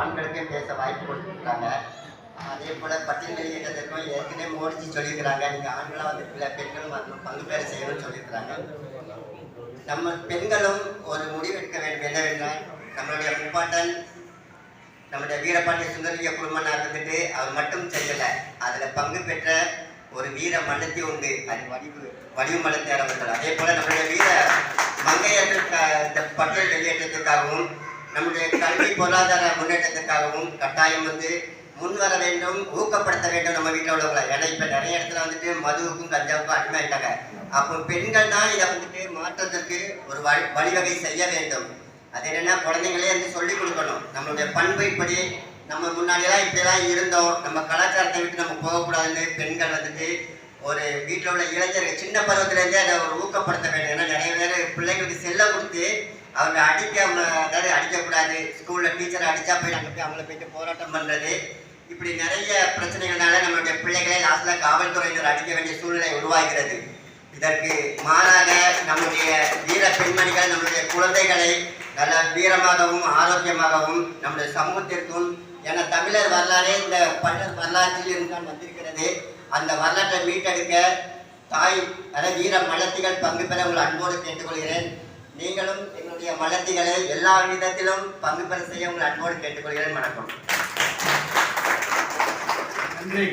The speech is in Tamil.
ஆண்களுக்கே பேச வாய்ப்பு கொடுத்துருக்காங்க. அதே போல் பட்டியல் இட்டத்திற்கும் ஏற்கனவே மோடிஜி சொல்லியிருக்கிறாங்க. நீங்கள் ஆண்களாக வந்து வந்துருக்கல பெண்களும் வந்து பங்கு பெற செய்யணும்னு சொல்லியிருக்கிறாங்க. நம்ம பெண்களும் ஒரு முடிவெடுக்க வேண்டும். என்னவென்றால் நம்மளுடைய முப்பாட்டன் நம்முடைய வீரபாண்டிய சுந்தரிய குழுமனாக இருந்துட்டு அவர் மட்டும் செய்யலை அதில் பங்கு பெற்ற ஒரு வீர மனத்தை உண்டு. அது வடிவு வடிவமலத்தேர் அவர்கள். அதே போல் நம்முடைய வீர மங்கையர்கள் இந்த பட்டியல் வெளியேற்றத்திற்காகவும் நம்முடைய கல்வி பொருளாதார முன்னேற்றத்திற்காகவும் கட்டாயம் வந்து முன் வர வேண்டும் ஊக்கப்படுத்த வேண்டும். நம்ம வீட்டில் உள்ளவங்களை. ஏன்னா இப்போ நிறைய இடத்துல வந்துட்டு மதுவுக்கும் கஞ்சாவுக்கும் அடிமையாயிட்டாங்க அப்போ பெண்கள் தான் இதை வந்துட்டு மாற்றத்திற்கு ஒரு வழி வழிவகை செய்ய வேண்டும். அது என்னன்னா குழந்தைங்களே வந்து சொல்லிக் கொடுக்கணும். நம்மளுடைய பண்பு இப்படி. நம்ம முன்னாடியெல்லாம் இப்படிலாம் இருந்தோம். நம்ம கலாச்சாரத்தை விட்டு நம்ம போகக்கூடாதுன்னு பெண்கள் வந்துட்டு ஒரு வீட்டில் உள்ள இளைஞர்கள் சின்ன பருவத்திலேருந்தே அதை ஒரு ஊக்கப்படுத்த வேண்டும். ஏன்னா நிறைய பேர் பிள்ளைங்களுக்கு செல்ல கொடுத்து அவங்க அடிக்க அதாவது அடிக்கக்கூடாது. ஸ்கூலில் டீச்சர் அடித்தா போய் அங்கே போய் அவங்கள போயிட்டு போராட்டம் பண்ணுறது இப்படி நிறைய பிரச்சனைகள்னால நம்மளுடைய பிள்ளைகளை லாஸ்ட்டில் காவல்துறையினர் அடிக்க வேண்டிய சூழ்நிலை உருவாகிறது. இதற்கு மாறாக நம்முடைய வீர பெண்மணிகள் நம்முடைய குழந்தைகளை நல்ல வீரமாகவும் ஆரோக்கியமாகவும் நம்முடைய சமூகத்திற்கும் என தமிழர் வரலாறே இந்த பல்லர் வரலாற்றில் இருந்தால் வந்திருக்கிறது. அந்த வரலாற்றை மீட்டெடுக்க தாய் அத வீர மலர்த்திகள் பங்கு பெற உங்கள் அன்போடு கேட்டுக்கொள்கிறேன். நீங்களும் எங்களுடைய மலர்த்திகளை எல்லா விதத்திலும் பங்கு பெற செய்ய உங்கள் அன்போடு கேட்டுக்கொள்கிறேன். வணக்கம். நன்றி.